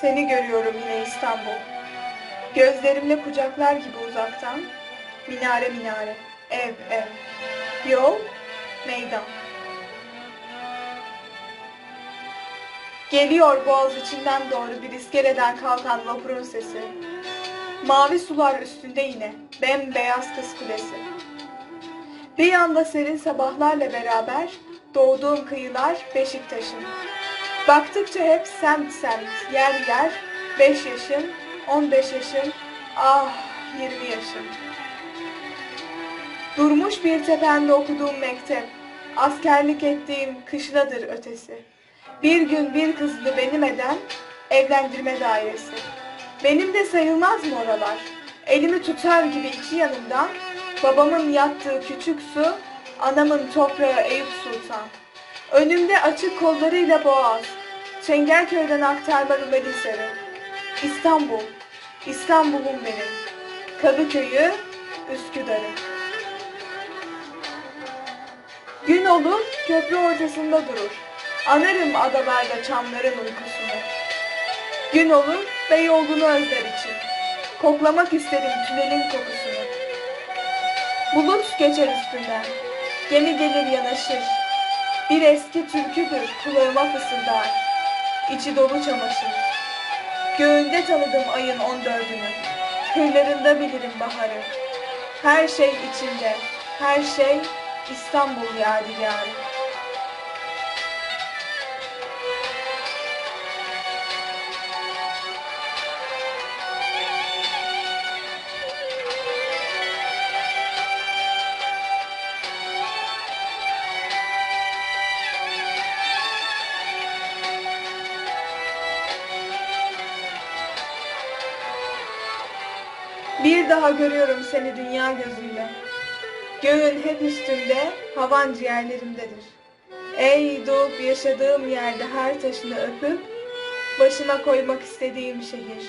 Seni görüyorum yine İstanbul. Gözlerimle kucaklar gibi uzaktan. Minare minare, ev ev. Yol, meydan. Geliyor boğaz içinden doğru bir iskeleden kalkan vapurun sesi. Mavi sular üstünde yine bembeyaz kız kulesi. Bir yanda serin sabahlarla beraber doğduğum kıyılar Beşiktaş'ın. Baktıkça hep semt semt, yer yer, beş yaşım, on beş yaşım, ah yirmi yaşım. Durmuş bir tepende okuduğum mektep, askerlik ettiğim kışladır ötesi. Bir gün bir kızdı benim eden evlendirme dairesi. Benim de sayılmaz mı oralar? Elimi tutar gibi iki yanımdan, babamın yattığı küçük su, anamın toprağı Eyüp Sultan. Önümde açık kollarıyla boğaz, Çengelköy'den aktarma Rumeli Hisarı. İstanbul, İstanbul'um benim. Kadıköy'ü, Üsküdar'ı. Gün olur, köprü ortasında durur. Anarım adalarda çamların uykusunu. Gün olur, Beyoğlu'nu özler için. Koklamak isterim tünelin kokusunu. Bulut geçer üstünden. Gemi gelir yanaşır. Bir eski türküdür kulağıma fısıldar. İçi dolu çamaşır. Göğünde tanıdım ayın on dördünü. Kıyılarında bilirim baharı. Her şey içinde, her şey İstanbul yadigarı. Bir daha görüyorum seni dünya gözüyle. Göğün hep üstünde, havan ciğerlerimdedir. Ey doğup yaşadığım yerde her taşını öpüp, başıma koymak istediğim şehir.